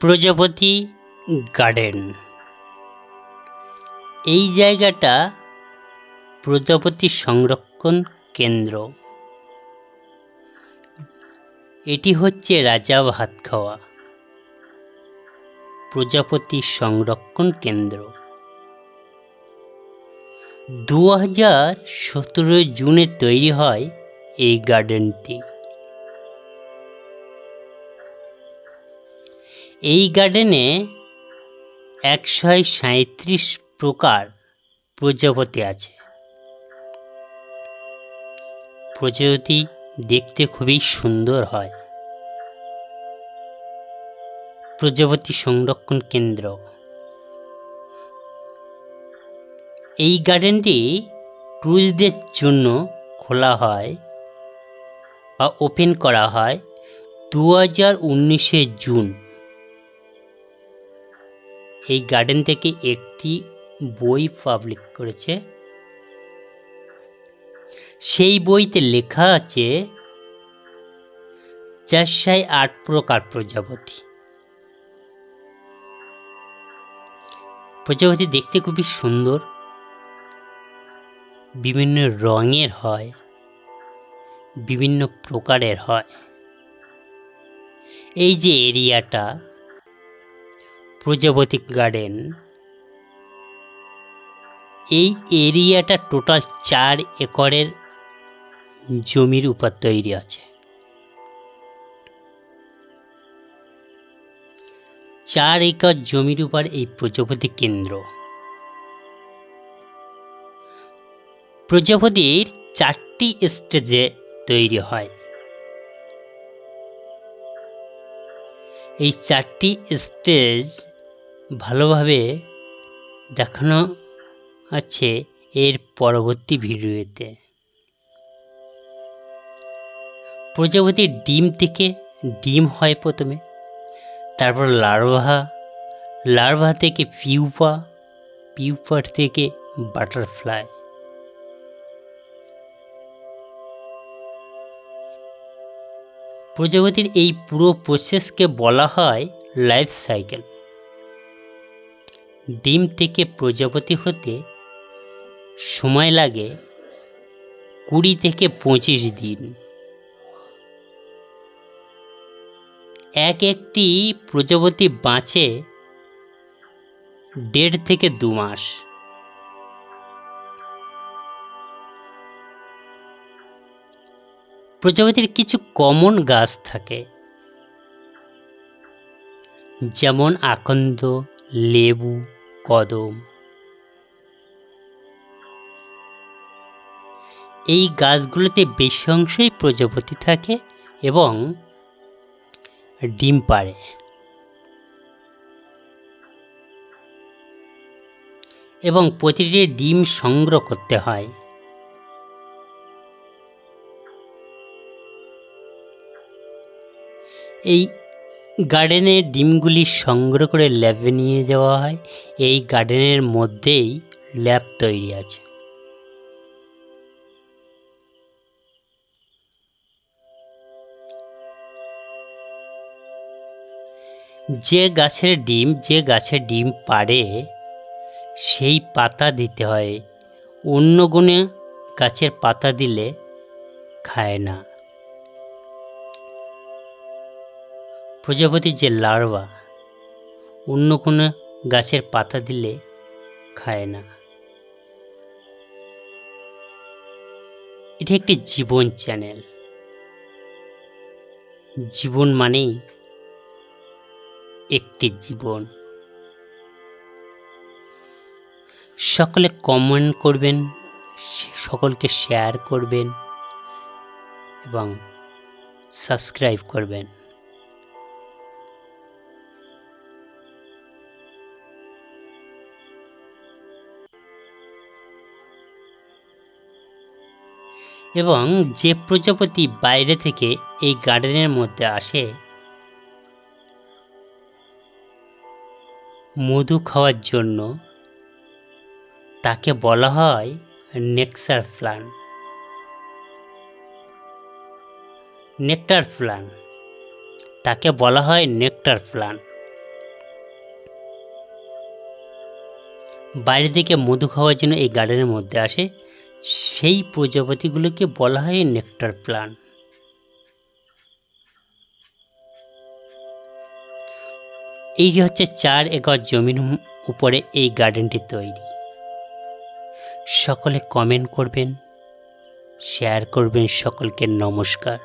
প্রজাপতি গার্ডেন। এই জায়গাটা প্রজাপতি সংরক্ষণ কেন্দ্র। এটি হচ্ছে রাজা ভাত খাওয়া প্রজাপতি সংরক্ষণ কেন্দ্র। দু হাজার সতেরো জুনে তৈরি হয় এই গার্ডেনটি। এই গার্ডেনে একশো সাঁত্রিশ প্রকার প্রজাপতি আছে। প্রজাপতি দেখতে খুবই সুন্দর হয়। প্রজাপতি সংরক্ষণ কেন্দ্র। এই গার্ডেনটি ট্যুরিস্টদের জন্য খোলা হয় বা ওপেন করা হয় দু হাজার উনিশে জুন। এই গার্ডেন থেকে একটি বই পাবলিক করেছে। সেই বইতে লেখা আছে, চারশায় আট প্রকার প্রজাপতি। প্রজাপতি দেখতে খুবই সুন্দর, বিভিন্ন রঙের হয়, বিভিন্ন প্রকারের হয়। এই যে এরিয়াটা প্রজাপতি গার্ডেন এই এরিয়াটা টোটাল চার একরের জমির উপর তৈরি আছে। চার একর জমির উপর এই প্রজাপতি কেন্দ্র। প্রজাপতির চারটি স্টেজে তৈরি হয়। এই চারটি স্টেজ ভালোভাবে দেখানো আছে এর পরবর্তী ভিডিওতে। প্রজাপতির ডিম থেকে ডিম হয় প্রথমে, তারপর লার্ভা। লার্ভা থেকে পিউপা পিউপার থেকে বাটারফ্লাই। প্রজাপতির এই পুরো প্রসেসকে বলা হয় লাইফ সাইকেল ডিম থেকে প্রজাপতি হতে সময় লাগে কুড়ি থেকে পঁচিশ দিন। এক একটি প্রজাপতি বাঁচে দেড় থেকে দু মাস। প্রজাপতির কিছু কমন গাছ থাকে, যেমন আকন্দ, লেবু কদম। এই গাছগুলোতে বেশি অংশই প্রজাপতি থাকে এবং ডিম পাড়ে। এবং প্রতিটি ডিম সংগ্রহ করতে হয়। এই গার্ডেনে ডিমগুলি সংগ্রহ করে ল্যাবে নিয়ে যাওয়া হয়। এই গার্ডেনের মধ্যেই ল্যাব তৈরি আছে। যে গাছের ডিম, যে গাছের ডিম পারে সেই পাতা দিতে হয়। অন্য গুণে গাছের পাতা দিলে খায় না। প্রজাপতির যে লার্ভা, অন্য কোনো গাছের পাতা দিলে খায় না। এটি একটি জীবন চ্যানেল। জীবন মানেই একটি জীবন। সকলে কমেন্ট করবেন সকলকে শেয়ার করবেন এবং সাবস্ক্রাইব করবেন। এবং যে প্রজাপতি বাইরে থেকে এই গার্ডেনের মধ্যে আসে, মধু খাওয়ার জন্য তাকে বলা হয় নেক্সার ফ্লান নেকটার ফ্লান তাকে বলা হয় নেকটার ফ্লান বাইরে থেকে মধু খাওয়ার জন্য এই গার্ডেনের মধ্যে আসে সেই প্রজাপতিগুলোকে বলা হয় নেকটার প্লান্ট এই হচ্ছে চার একর জমির উপরে এই গার্ডেনটি তৈরি। সকলে কমেন্ট করবেন শেয়ার করবেন, সকলকে নমস্কার।